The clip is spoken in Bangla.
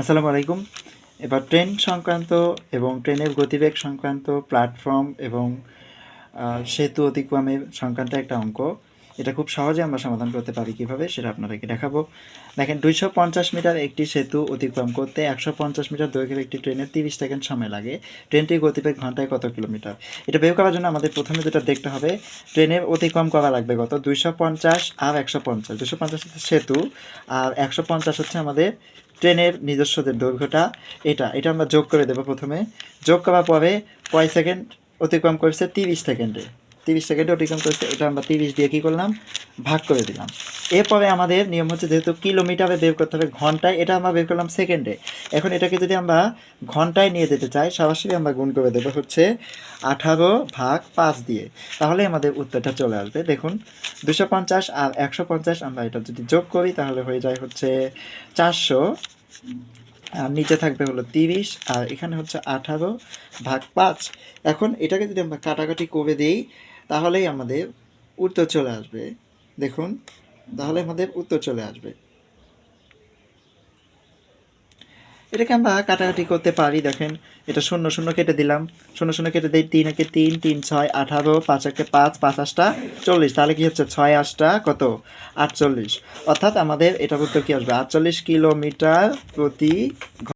আসসালামু আলাইকুম। এবার ট্রেন সংক্রান্ত এবং ট্রেনের গতিবেগ সংক্রান্ত প্ল্যাটফর্ম এবং সেতু অতিক্রমের সংক্রান্ত একটা অঙ্ক। এটা খুব সহজে আমরা সমাধান করতে পারি কীভাবে সেটা আপনাদেরকে দেখাবো। দেখেন, দুইশো পঞ্চাশ মিটার একটি সেতু অতিক্রম করতে একশো পঞ্চাশ মিটার দৈর্ঘ্যের একটি ট্রেনের তিরিশ সেকেন্ড সময় লাগে। ট্রেনটির গতিবেগ ঘন্টায় কত কিলোমিটার? এটা বের করার জন্য আমাদের প্রথমে যেটা দেখতে হবে, ট্রেনের অতিক্রম করা লাগবে কত? দুইশো পঞ্চাশ আর একশো পঞ্চাশ। দুশো পঞ্চাশ সেতু আর একশো পঞ্চাশ হচ্ছে আমাদের ট্রেনের নিজস্ব যে দৈর্ঘ্যটা। এটা এটা আমরা যোগ করে দেবো প্রথমে। যোগ করার পরে কয় সেকেন্ড অতিক্রম করেছে তিরিশ সেকেন্ডে। তিরিশ সেকেন্ডে অতিক্রম করেছে, এটা আমরা তিরিশ দিয়ে কী করলাম? ভাগ করে দিলাম। এরপরে আমাদের নিয়ম হচ্ছে যেহেতু কিলোমিটারে বের করতে হবে ঘন্টায়, এটা আমরা বের করলাম সেকেন্ডে। এখন এটাকে যদি আমরা ঘন্টায় নিয়ে যেতে চাই, সরাসরি আমরা গুণ করে দেবো হচ্ছে আঠারো ভাগ পাঁচ দিয়ে। তাহলে আমাদের উত্তরটা চলে আসবে। দেখুন, দুশো পঞ্চাশ আর একশো পঞ্চাশ আমরা এটা যদি যোগ করি, তাহলে হয়ে যায় হচ্ছে চারশো। আর নিচে থাকবে হলো তিরিশ, আর এখানে হচ্ছে আঠারো ভাগ পাঁচ। এখন এটাকে যদি আমরা কাটাকাটি করে দিই তাহলেই আমাদের উত্তর চলে আসবে। দেখুন, তাহলে আমাদের উত্তর চলে আসবে। এটাকে আমরা কাটাকাটি করতে পারি, দেখেন। এটা শূন্য শূন্য কেটে দিলাম। শূন্য শূন্য কেটে দিই, তিন একে তিন তিন, ছয়, আঠারো, পাঁচ একে পাঁচ পাঁচ আটটা, চল্লিশ। তাহলে কি হচ্ছে? ছয় আটটা কত? আটচল্লিশ। অর্থাৎ আমাদের এটার উত্তর কি আসবে? আটচল্লিশ কিলোমিটার প্রতি